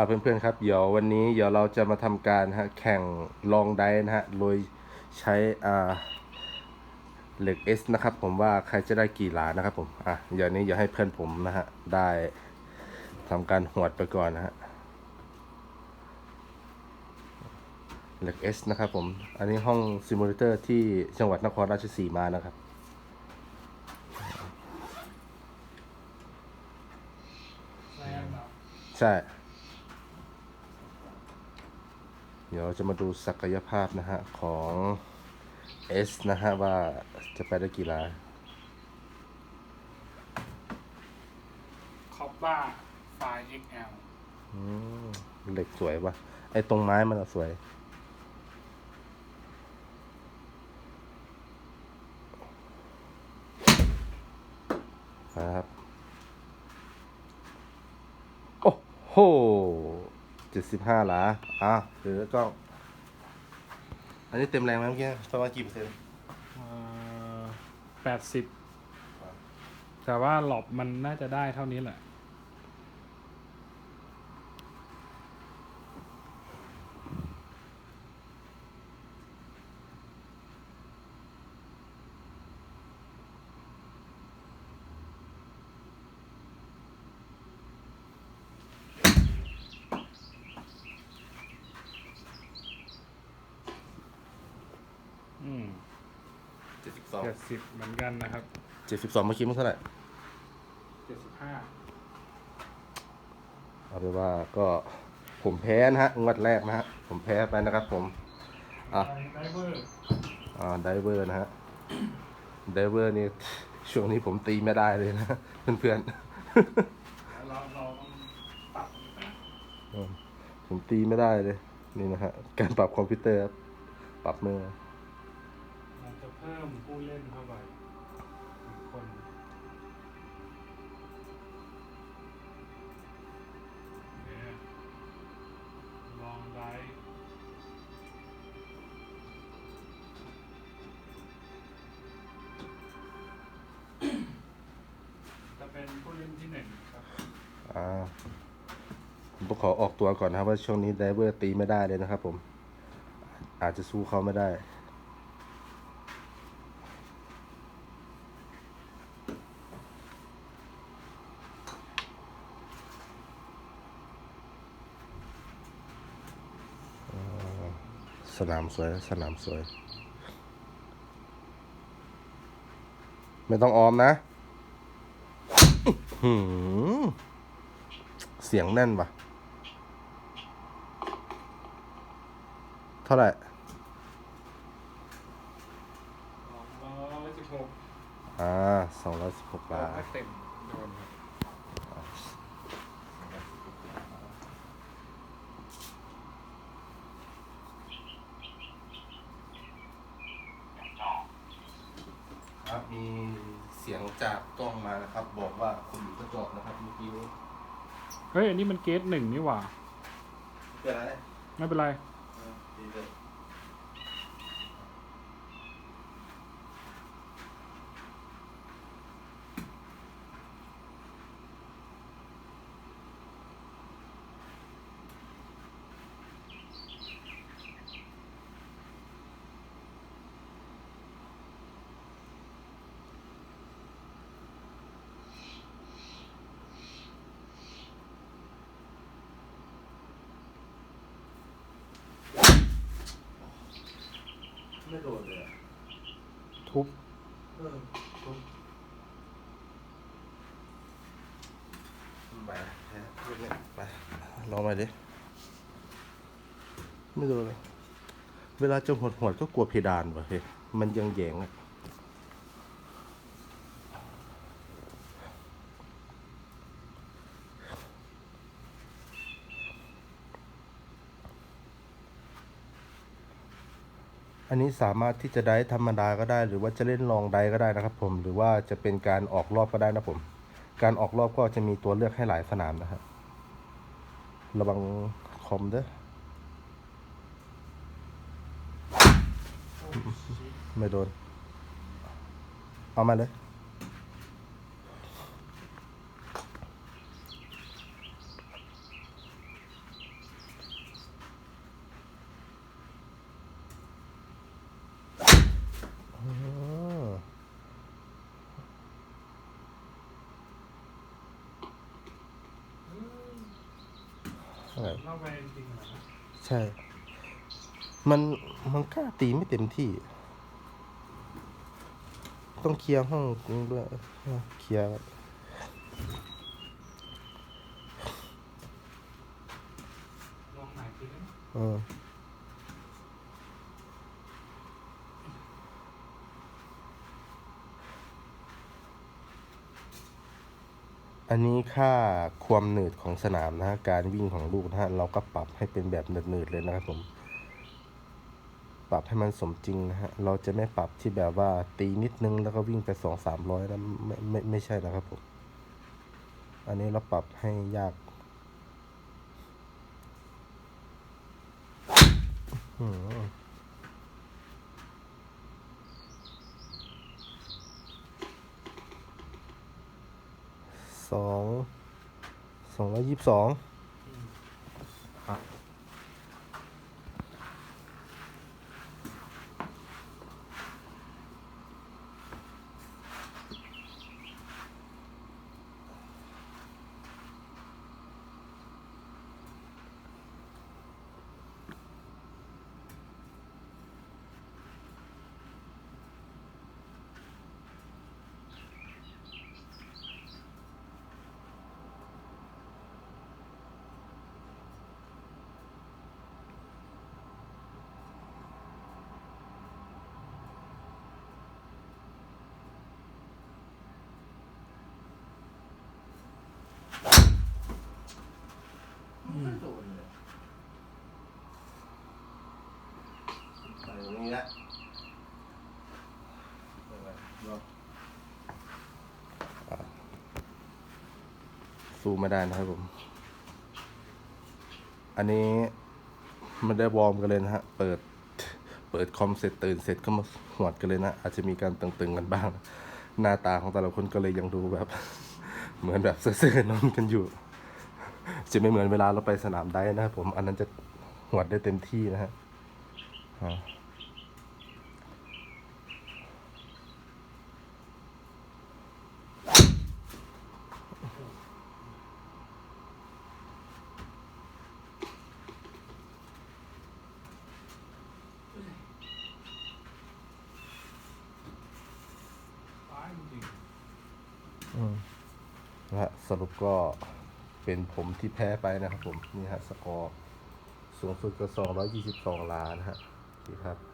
อ่าเพื่อนๆครับเดี๋ยววันนี้เดี๋ยวเราจะมาทำการฮะแข่งลองไดนะฮะโดยใช้อ่าเหล็ก S นะครับ ผมว่าใครจะได้กี่หลานะครับผมอะเดี๋ยวนี้เดี๋ยวให้เพื่อนผมนะฮะได้ทำการหวดไปก่อนนะฮะเหล็ก S นะครับผม อันนี้ห้องซิมูเลเตอร์ที่จังหวัดนครราชสีมานะครับใช่ เดี๋ยวเราจะมาดูศักยภาพนะฮะ ของ S นะฮะ ว่าจะไปได้กี่ล้านคอปบ้าไฟล์ XL อืมเหล็กสวยปะไอ้ตรงไม้มันอะสวย ครับ โอ้โห เจ็ดสิบห้าหลาอะเดี๋ยวก็อันนี้เต็มแรงไหมเมื่อกี้ประมาณกี่เปอร์เซ็นต์แปดสิบแต่ว่าหลบมันน่าจะได้เท่านี้แหละ สิบสองเจ็ดสิบเหมือนกันนะครับเจ็ดสิบสองเมื่อกี้มันเท่าไหร่เจ็ดสิบห้าเอาเป็นว่าก็ผมแพ้นะฮะงวดแรกนะฮะผมแพ้ไปนะครับผมอะไดเวอร์อ่าไดเวอร์นะฮะไดเวอร์นี่ช่วงนี้ผมตีไม่ได้เลยนะเพื่อนเราเราต้องปรับอีกนะๆอืมผมตีไม่ได้เลยนี่นะฮะการปรับคอมพิวเตอร์ครับปรับมือ เราจะเพิ่มผู้เล่นเข้าไปอีกคน เนี่ยลองได้จะเป็นผู้เล่นที่หนึ่งครับ อ่าผมต้องขอออกตัวก่อนนะครับว่าช่วงนี้ไดเวอร์ตีไม่ได้เลยนะครับผม อาจจะสู้เขาไม่ได้ อ่า สนามสวยสนามสวย ไม่ต้องออมนะอื้อหือเสียงแน่นปะเท่าไหร่สองร้อยสิบหกอ่าสองร้อยสิบหกบาทไม่เต็มโดนครับ ครับมีเสียงจากกล้องมานะครับ บอกว่าคุณอยู่กระจกนะครับเมื่อกี้นี้เฮ้ยอันนี้มันเกตหนึ่งนี่หว่า เป็นไรไม่เป็นไรเออดีเลย ไม่โดนเลยอะทุบเออทุบไปแพ้เรื่องเนี้ยไปลองมาดิ ไม่โดนเลย เวลาจะหดหดๆก็กลัวเพดานว่ะเฮ้ยมันยังแยงอะ อันนี้สามารถที่จะได้ธรรมดาก็ได้ หรือว่าจะเล่นลองได้ก็ได้นะครับ ผม หรือว่าจะเป็นการออกรอบก็ได้นะผม การออกรอบก็จะมีตัวเลือกให้หลายสนามนะครับระวังคอมเด้อไม่โดน เอามาเลย ท่าไหร่เล่าไปจริงๆเหรอนะใช่ มันมันกล้าตีไม่เต็มที่ ต้องเคลียร์ห้องนี้ด้วยเคลียร์ลองไหนทีนึงเออ อันนี้ค่าความหนืดของสนามนะฮะการวิ่งของลูกนะฮะเราก็ปรับให้เป็นแบบหนืดๆเลยนะครับผม ปรับให้มันสมจริงนะฮะเราจะไม่ปรับที่แบบว่าตีนิดนึงแล้วก็วิ่งไปสองสามร้อยนะไม่ไม่ไม่ใช่นะครับผม อันนี้เราปรับให้ยากอืม สองสองร้อยยี่สิบสองไปตรง นี้ละสู้ไม่ได้นะครับผม อันนี้ไม่ได้วอร์มกันเลยนะฮะ เปิด เปิดคอมเสร็จตื่นเสร็จก็มาหวดกันเลยนะ อาจจะมีการตึงๆกันบ้าง หน้าตาของแต่ละคนก็เลยยังดูแบบ เหมือนแบบเสื่อๆนอนกันอยู่ จะไม่เหมือนเวลาเราไปสนามได้นะครับผม อันนั้นจะหวดได้เต็มที่นะฮะอ่า ตายจริง อืม นะฮะสรุปก็เป็นผมที่แพ้ไปนะครับผม นี่ฮะสกอร์ สูงสุดก็222ล้านฮะนี่ครับ